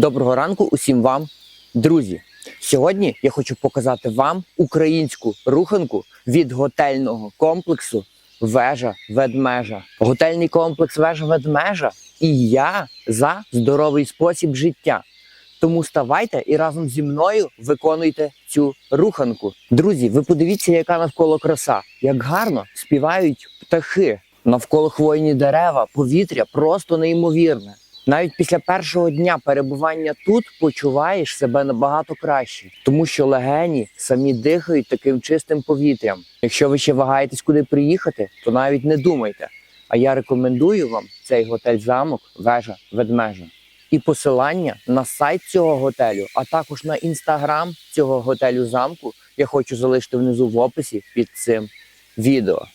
Доброго ранку усім вам, друзі. Сьогодні я хочу показати вам українську руханку від готельного комплексу Вежа Ведмежа. Готельний комплекс Вежа Ведмежа і я за здоровий спосіб життя. Тому ставайте і разом зі мною виконуйте цю руханку. Друзі, ви подивіться, яка навколо краса, як гарно співають птахи. Навколо хвойні дерева, повітря просто неймовірне. Навіть після першого дня перебування тут почуваєш себе набагато краще, тому що легені самі дихають таким чистим повітрям. Якщо ви ще вагаєтесь куди приїхати, то навіть не думайте. А я рекомендую вам цей готель замок, вежа ведмежа. І посилання на сайт цього готелю, а також на інстаграм цього готелю замку я хочу залишити внизу в описі під цим відео.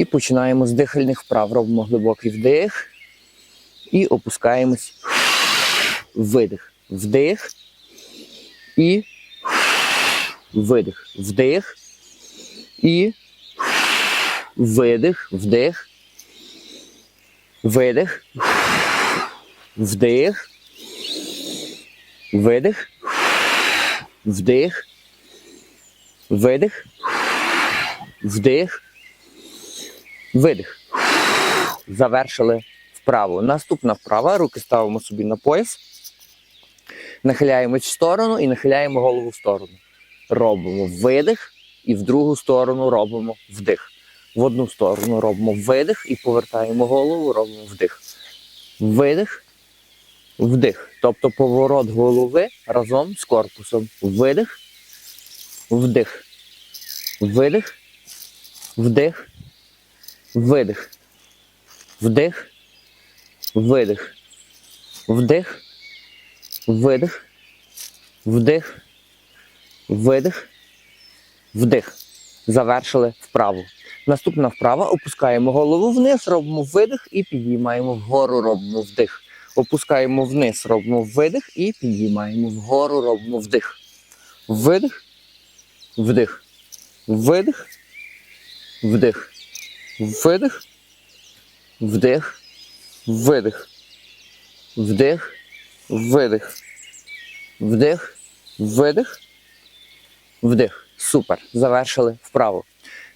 І починаємо з дихальних вправ. Робимо глибокий вдих і опускаємось. Видих. Вдих і видих. Вдих і видих. Вдих. Видих. Вдих. Видих. Вдих. Видих. Вдих. Видих. Завершили вправу. Наступна вправа. Руки ставимо собі на пояс. Нахиляємось в сторону і нахиляємо голову в сторону. Робимо видих і в другу сторону робимо вдих. В одну сторону робимо видих і повертаємо голову, робимо вдих. Видих, вдих. Тобто поворот голови разом з корпусом. Видих, вдих. Видих, вдих. Видих. Вдих. Видих. Вдих. Видих. Вдих. Видих. Вдих. Завершили вправу. Наступна вправа. Опускаємо голову вниз, робимо видих і підіймаємо вгору, робимо вдих. Опускаємо вниз, робимо видих і підіймаємо вгору, робимо вдих. Видих. Вдих. Видих. Вдих. Видих. Вдих. Видих. Вдих. Видих. Вдих. Видих. Вдих. Супер. Завершили вправу.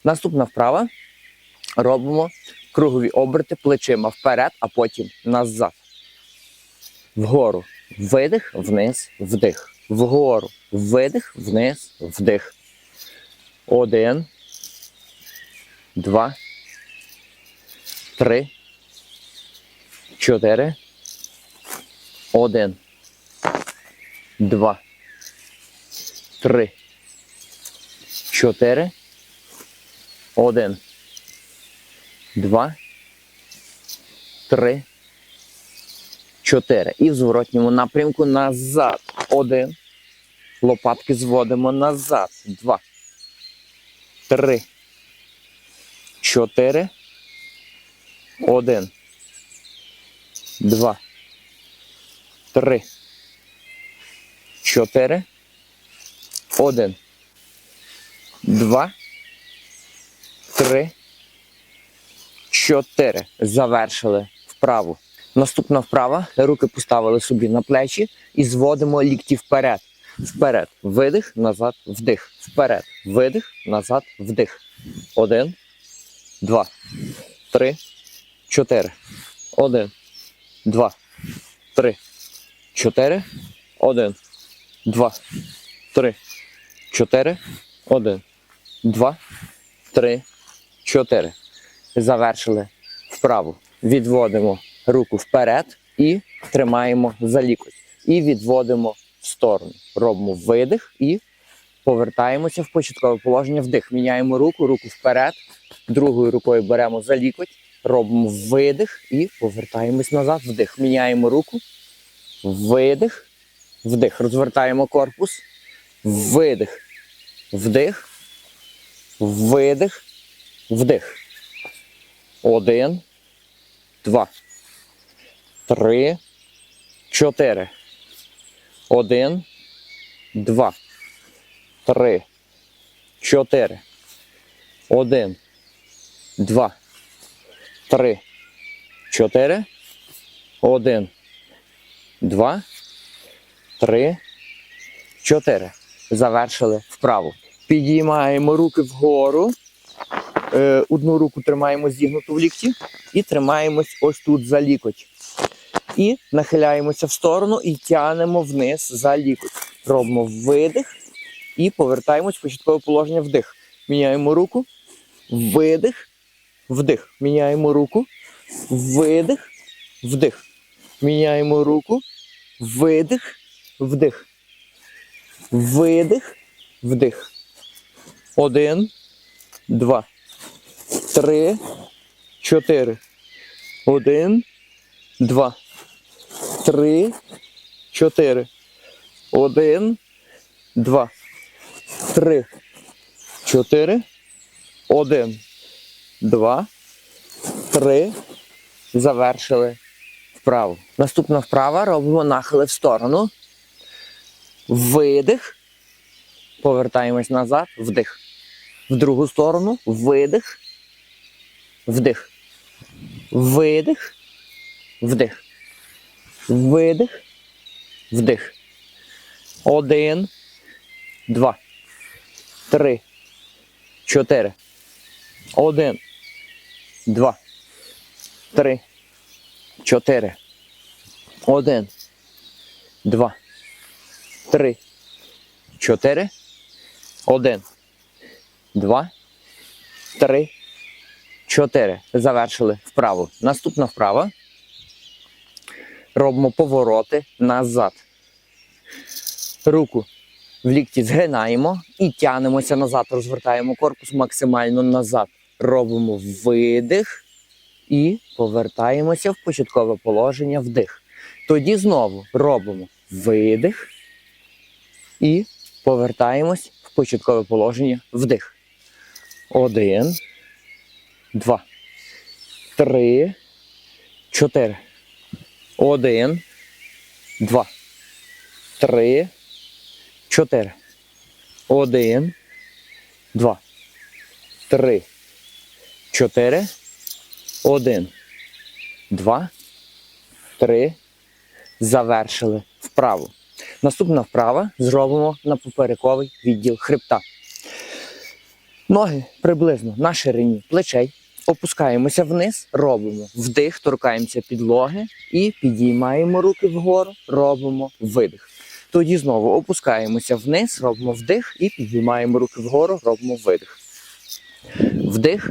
Наступна вправа. Робимо кругові оберти плечима вперед, а потім назад. Вгору. Видих, вниз, вдих. Вгору. Видих, вниз, вдих. Один. Два. Три. Чотири. Один. Два. Три. Чотири. Один. Два. Три. Чотири. І в зворотньому напрямку назад. Один. Лопатки зводимо назад. Два. Три. Чотири. Один. Два. Три. Чотири. Один. Два. Три. Чотири. Завершили вправу. Наступна вправа. Руки поставили собі на плечі і зводимо лікті вперед. Вперед. Видих, назад, вдих. Вперед. Видих, назад, вдих. Один. Два. Три. Чотири. Один. Два. Три. Чотири. Один. Два. Три. Чотири. Один. Два. Три. Чотири. Завершили вправу. Відводимо руку вперед і тримаємо за лікоть. І відводимо в сторону. Робимо видих і повертаємося в початкове положення. Вдих. Міняємо руку, руку вперед. Другою рукою беремо за лікоть. Робимо видих і повертаємось назад. Вдих. Міняємо руку. Видих. Вдих. Розвертаємо корпус. Видих. Вдих. Видих. Вдих. Один. два, три, чотири. Один, два, три, чотири. Один, два, три, чотири. Один, два, три, чотири. Завершили вправу. Підіймаємо руки вгору. Е, одну руку тримаємо зігнуту в лікті і тримаємось ось тут за лікоть. І нахиляємося в сторону і тягнемо вниз за лікоть. Робимо видих і повертаємось в початкове положення вдих. Міняємо руку, видих, вдих. Міняємо руку, видих, вдих. Міняємо руку, видих, вдих. Видих, вдих. Один, два, три, чотири. Один, два, три, чотири. Один, два, три, чотири. Один, два, три. Завершили вправу. Наступна вправа робимо нахили в сторону. Видих. Повертаємось назад. Вдих. В другу сторону. Видих. Вдих. Видих. Вдих. Видих. Вдих. Один. Два. Три. Чотири. Один. Два. Три. Чотири. Один. Два. Три. Чотири. Один. Два. Три. Чотири. Завершили вправу. Наступна вправа. Робимо повороти назад. Руку в лікті згинаємо і тягнемося назад. Розвертаємо корпус максимально назад. Робимо видих і повертаємося в початкове положення вдих. Тоді знову робимо видих і повертаємось в початкове положення вдих. Один, два, три, чотири. Один, два, три, чотири. Один, два, три, чотири. Один, два, три. Завершили вправу. Наступна вправа зробимо на поперековий відділ хребта. Ноги приблизно на ширині плечей. Опускаємося вниз, робимо вдих, торкаємося підлоги і підіймаємо руки вгору, робимо видих. Тоді знову опускаємося вниз, робимо вдих і підіймаємо руки вгору, робимо видих. Вдих,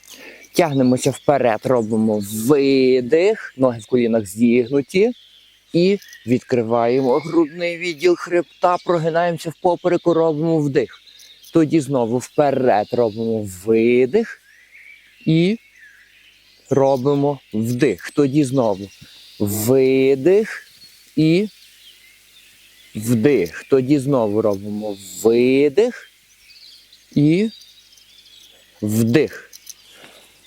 Тягнемося вперед, робимо видих, ноги в колінах зігнуті. І відкриваємо грудний відділ хребта, прогинаємося в попереку, робимо вдих. Тоді знову вперед робимо видих і робимо вдих. Тоді знову видих і вдих. Тоді знову робимо видих і вдих.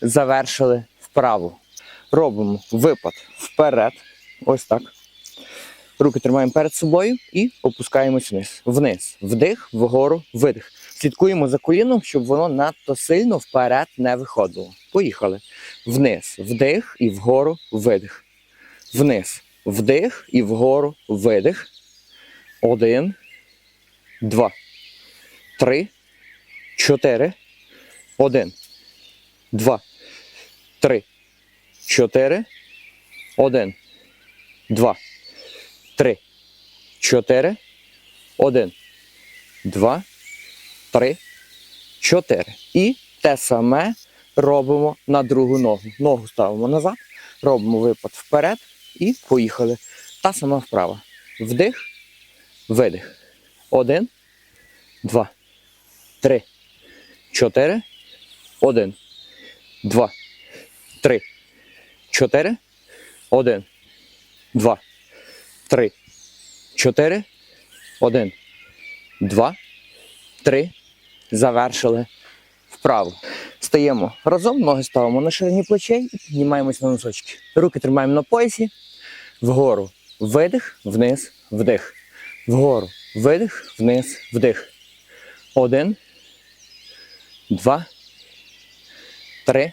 Завершили вправу. Робимо випад вперед. Ось так. Руки тримаємо перед собою і опускаємось вниз. Вниз. Вдих, вгору, видих. Слідкуємо за коліном, щоб воно надто сильно вперед не виходило. Поїхали. Вниз. Вдих і вгору видих. Вниз. Вдих і вгору. Видих. Один, два, три, чотири. Один, два, три, чотири. Один, два, три, чотири. Один, два, три, чотири. І те саме робимо на другу ногу. Ногу ставимо назад, робимо випад вперед і поїхали. Та сама вправа. Вдих, видих. Один, два, три, чотири. Один, два, три, чотири. Один, два, три, чотири. Один, два, три. Завершили вправо. Стаємо разом, ноги ставимо на ширині плечей і піднімаємось на носочки. Руки тримаємо на поясі. Вгору. Видих, вниз, вдих. Вгору. Видих, вниз, вдих. Один. Два. Три.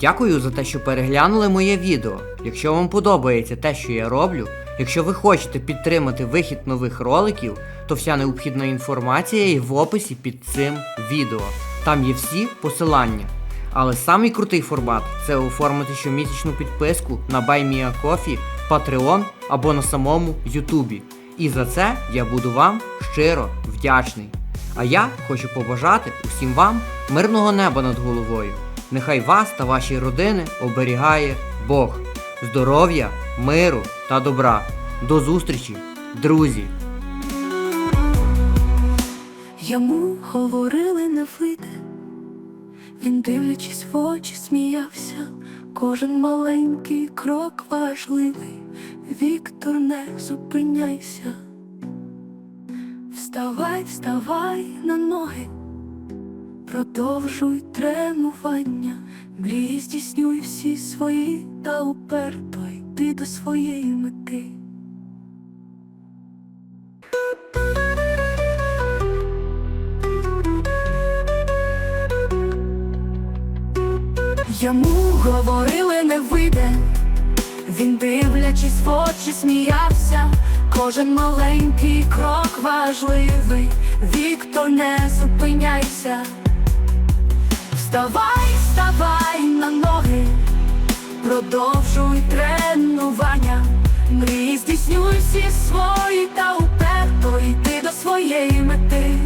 Дякую за те, що переглянули моє відео. Якщо вам подобається те, що я роблю, якщо ви хочете підтримати вихід нових роликів, то вся необхідна інформація є в описі під цим відео. Там є всі посилання. Але самий крутий формат це оформити щомісячну підписку на BuyMeACoffee, Patreon або на самому Ютубі. І за це я буду вам щиро вдячний. А я хочу побажати усім вам мирного неба над головою. Нехай вас та ваші родини оберігає Бог, здоров'я, миру та добра. До зустрічі, друзі! Йому говорили не вийде, він, дивлячись в очі, сміявся. Кожен маленький крок важливий. Віктор, не зупиняйся. Вставай, вставай на ноги, продовжуй тренування, мрії здійснюй всі свої та уперто йди до своєї мети. Йому говорили не вийде, він дивлячись в очі сміявся, кожен маленький крок важливий, Віктор, не зупиняйся, вставай, вставай на ноги, продовжуй тренування, мрій здійснюй всі свої та уперто йди до своєї мети.